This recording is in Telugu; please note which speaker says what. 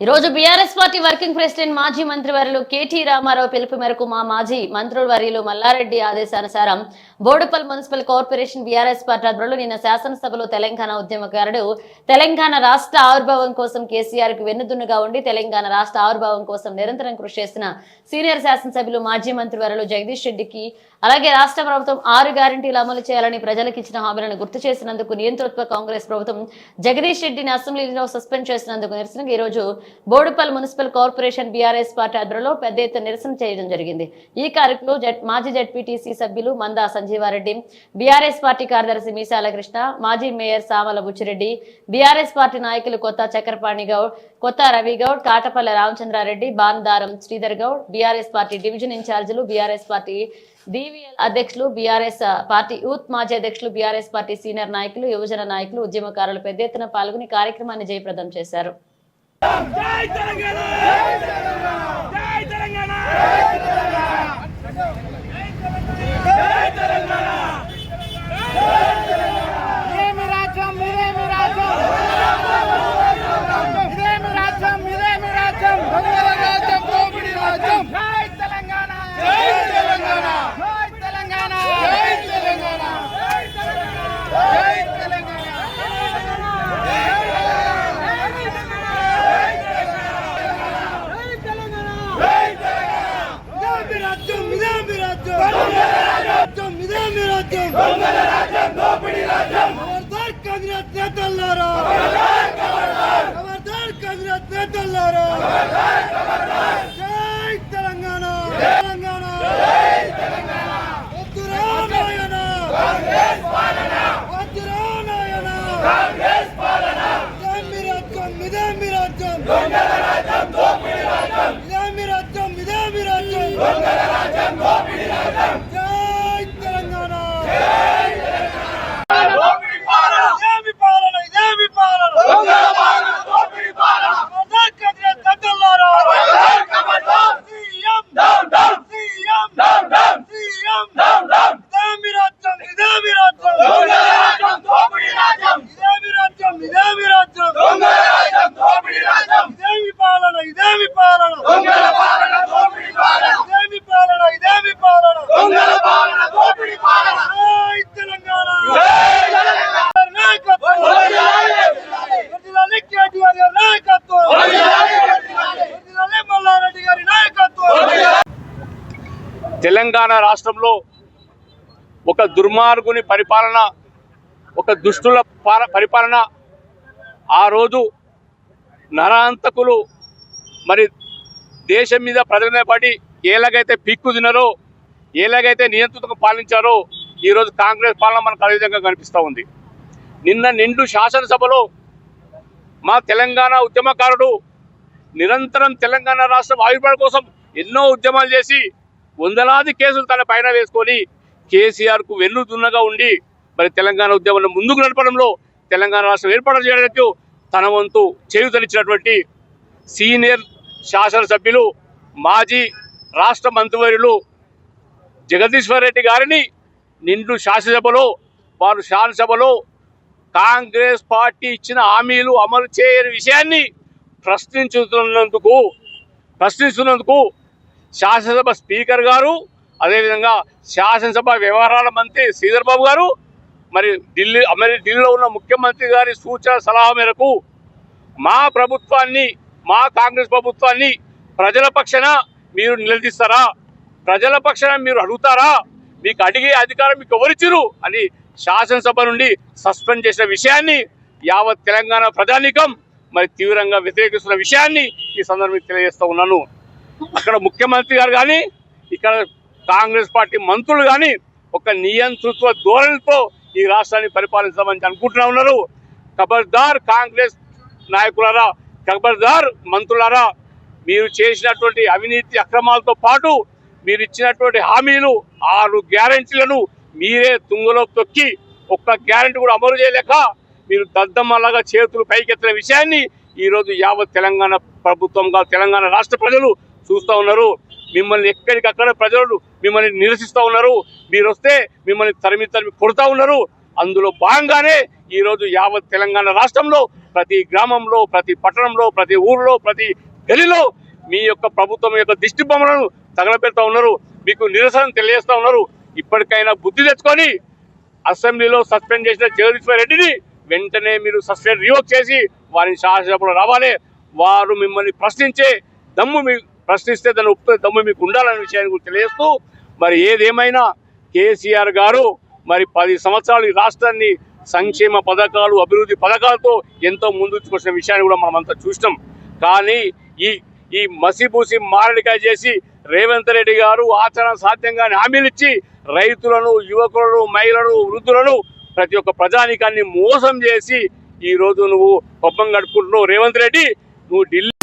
Speaker 1: ఈ రోజు బీఆర్ఎస్ పార్టీ వర్కింగ్ ప్రెసిడెంట్ మాజీ మంత్రివర్యులు కేటీ రామారావు పిలుపు మేరకు మా మాజీ మంత్రువర్యులు మల్లారెడ్డి ఆదేశానుసారం Boduppal municipal corporation BRS party ఆధ్వర్యంలో నిన్న శాసనసభలో తెలంగాణ ఉద్యమకారుడు తెలంగాణ రాష్ట్ర ఆవిర్భావం కోసం కేసీఆర్కు వెన్నుదున్నుగా ఉండి తెలంగాణ రాష్ట్ర ఆవిర్భావం కోసం నిరంతరం కృషి చేసిన సీనియర్ శాసనసభ్యులు మాజీ మంత్రివర్యులు జగదీష్ రెడ్డికి అలాగే రాష్ట్ర ప్రభుత్వం ఆరు గ్యారంటీలు అమలు చేయాలని ప్రజలకు ఇచ్చిన హామీలను గుర్తు చేసినందుకు నియంతృత్వ కాంగ్రెస్ ప్రభుత్వం జగదీష్ రెడ్డిని అసెంబ్లీలో సస్పెండ్ చేసినందుకు నిరసనగా ఈ రోజు Boduppal municipal corporation BRS party ఆధ్వర్యంలో పెద్ద ఎత్తున నిరసన చేయడం జరిగింది. ఈ కార్యక్రమంలో జడ్ మాజీ జడ్పీటీసీ సభ్యులు మందా సంజీవారెడ్డి బీఆర్ఎస్ పార్టీ కార్యదర్శి మీసాల కృష్ణ మాజీ mayor Samala Buchireddy BRS party నాయకులు Kotha Chakrapani Goud Kotha Ravigoud Katapalli Ramachandrareddy Bandaram Sridhar Goud BRS party division ఇన్ఛార్జీలు బీఆర్ఎస్ పార్టీ డివిఎల్ అధ్యక్షులు బీఆర్ఎస్ పార్టీ యూత్ మాజీ అధ్యక్షులు బీఆర్ఎస్ పార్టీ సీనియర్ నాయకులు యువజన నాయకులు ఉద్యమకారులు పెద్ద ఎత్తున పాల్గొని కార్యక్రమాన్ని జయప్రదం చేశారు.
Speaker 2: తెలంగాణ
Speaker 3: ఇదేమి రాజ్యం ఇదేమి రాజ్యం ఇదేమి రాజ్యం ఇదేమి రాజ్యం దొంగల రాజ్యం దోపిడీ రాజ్యం జై తెలంగాణ జై తెలంగాణ జై తెలంగాణ జై తెలంగాణ జై తెలంగాణ ఇదేమి రాజ్యం ఇదేమి రాజ్యం రాజ్యం ఇదేమి రాజ్యం. ఖబర్దార్ కాంగ్రెస్ నేతలారా ఖబర్దార్ కాంగ్రెస్ నేతలారా ఖబర్దార్ ఖబర్దార్ తెలంగాణ తెలంగాణ వద్దురా నాయన వద్దురా నాయన ఇదేమి రాజ్యం ఇదేమి రాజ్యం ఇదేమి రాజ్యం ఇదేమి రాజ్యం జై తెలంగాణ
Speaker 2: దోపిడీ పాలన
Speaker 3: ఇదేమి పాలన ఇదేమి పాలన
Speaker 2: దొంగల పాలన దోపిడీ పాలన
Speaker 3: ఖబర్దార్ కాంగ్రెస్ నేతల్లారా
Speaker 2: ఖబర్దార్
Speaker 3: CM
Speaker 2: down down
Speaker 3: CM
Speaker 2: down down
Speaker 3: CM
Speaker 2: down down
Speaker 3: ఇదేమి రాజ్యం ఇదేమి రాజ్యం
Speaker 2: దొంగల రాజ్యం దోపిడీ రాజ్యం
Speaker 3: ఇదేమి రాజ్యం ఇదేమి రాజ్యం
Speaker 2: దొంగల రాజ్యం దోపిడీ రాజ్యం
Speaker 3: ఇదేమి పాలన ఇదేమి పాలన
Speaker 2: దొంగల పాలన దోపిడీ పాలన
Speaker 3: ఇదేమి పాలన ఇదేమి పాలన
Speaker 2: దొంగల పాలన దోపిడీ పాలన
Speaker 3: జై తెలంగాణ
Speaker 2: జై తెలంగాణ
Speaker 3: నాయకత్వం వర్ధిల్లాలి కేటీఆర్ గారి నాయకత్వం వర్ధిల్లాలి మల్లారెడ్డి గారి నాయకత్వం
Speaker 4: తెలంగాణ రాష్ట్రంలో ఒక దుర్మార్గుని పరిపాలన ఒక దుష్టుల పరిపాలన ఆ రోజు నరాంతకులు మరి దేశం మీద ప్రజల మీద పడి ఎలాగైతే పిక్కు తినరో ఎలాగైతే నియంత్రణకు పాలించారో ఈరోజు కాంగ్రెస్ పాలన మనకు అదే విధంగా కనిపిస్తూ ఉంది. నిన్న నిండు శాసనసభలో మా తెలంగాణ ఉద్యమకారుడు నిరంతరం తెలంగాణ రాష్ట్రం ఆవిర్భావం కోసం ఎన్నో ఉద్యమాలు చేసి వందలాది కేసులు తన పైన వేసుకొని కేసీఆర్కు వెన్నుదున్నగా ఉండి మరి తెలంగాణ ఉద్యమంలో ముందుకు నడపడంలో తెలంగాణ రాష్ట్రం ఏర్పాటు చేయడానికి తన వంతు చేయుతనిచ్చినటువంటి సీనియర్ శాసనసభ్యులు మాజీ రాష్ట్ర మంత్రివర్యులు జగదీశ్వర్ రెడ్డి గారిని నిండు శాసనసభలో వారు శాసనసభలో కాంగ్రెస్ పార్టీ ఇచ్చిన హామీలు అమలు చేయని విషయాన్ని ప్రశ్నించుతున్నందుకు ప్రశ్నిస్తున్నందుకు శాసనసభ స్పీకర్ గారు అదేవిధంగా శాసనసభ వ్యవహారాల మంత్రి శ్రీధర్ బాబు గారు మరి ఢిల్లీ మరి ఢిల్లీలో ఉన్న ముఖ్యమంత్రి గారి సూచన సలహా మేరకు మా ప్రభుత్వాన్ని మా కాంగ్రెస్ ప్రభుత్వాన్ని ప్రజల పక్షాన మీరు నిలదీస్తారా? ప్రజల పక్షన మీరు అడుగుతారా? మీకు అడిగే అధికారం మీకు ఎవరిచ్చిరు అని శాసనసభ నుండి సస్పెండ్ చేసిన విషయాన్ని యావత్ తెలంగాణ ప్రజానీకం మరి తీవ్రంగా వ్యతిరేకిస్తున్న విషయాన్ని ఈ సందర్భంగా తెలియజేస్తూ ఉన్నాను. అక్కడ ముఖ్యమంత్రి గారు కానీ ఇక్కడ కాంగ్రెస్ పార్టీ మంత్రులు కానీ ఒక నియంతృత్వ ధోరణితో ఈ రాష్ట్రాన్ని పరిపాలించామని అనుకుంటున్నా ఉన్నారు. ఖబర్దార్ కాంగ్రెస్ నాయకులారా ఖబర్దార్ మంత్రులారా మీరు చేసినటువంటి అవినీతి అక్రమాలతో పాటు మీరు ఇచ్చినటువంటి హామీలు ఆరు గ్యారంటీలను మీరే తుంగలో తొక్కి ఒక్క గ్యారంటీ కూడా అమలు చేయలేక మీరు దద్దమ్మలాగా చేతులు పైకెత్తిన విషయాన్ని ఈరోజు యావత్ తెలంగాణ ప్రభుత్వంగా తెలంగాణ రాష్ట్ర ప్రజలు చూస్తూ ఉన్నారు. మిమ్మల్ని ఎక్కడికక్కడ ప్రజలు మిమ్మల్ని నిరసిస్తూ ఉన్నారు. మీరు వస్తే మిమ్మల్ని తరిమి తరిమి కొడుతూ ఉన్నారు. అందులో భాగంగానే ఈరోజు యావత్ తెలంగాణ రాష్ట్రంలో ప్రతి గ్రామంలో ప్రతి పట్టణంలో ప్రతి ఊర్లో ప్రతి గలిలో మీ యొక్క ప్రభుత్వం యొక్క దిష్టి బొమ్మలను తగలబెడతా ఉన్నారు. మీకు నిరసన తెలియజేస్తూ ఉన్నారు. ఇప్పటికైనా బుద్ధి తెచ్చుకొని అసెంబ్లీలో సస్పెండ్ చేసిన జగదీశ్వర్ రెడ్డిని వెంటనే మీరు సస్పెండ్ రివోక్ చేసి వారిని శాసనసభలో రావాలి. వారు మిమ్మల్ని ప్రశ్నించే దమ్ము మీ ప్రశ్నిస్తే దాన్ని ఒప్పుకునే దమ్ము మీకు ఉండాలనే విషయాన్ని గురించి తెలియజేస్తూ మరి ఏదేమైనా కేసీఆర్ గారు మరి పది సంవత్సరాలు ఈ రాష్ట్రాన్ని సంక్షేమ పథకాలు అభివృద్ధి పథకాలతో ఎంతో ముందు తీసుకొచ్చిన విషయాన్ని కూడా మనం అంతా చూసినాం. కానీ ఈ ఈ మసిపూసి మారడికాయ చేసి రేవంత్ రెడ్డి గారు ఆచరణ సాధ్యంగా హామీలు ఇచ్చి రైతులను యువకులను మహిళలను వృద్ధులను ప్రతి ఒక్క ప్రజానికాన్ని మోసం చేసి ఈ రోజు నువ్వు పబ్బం గడుపుకుంటున్నావు రేవంత్ రెడ్డి నువ్వు ఢిల్లీ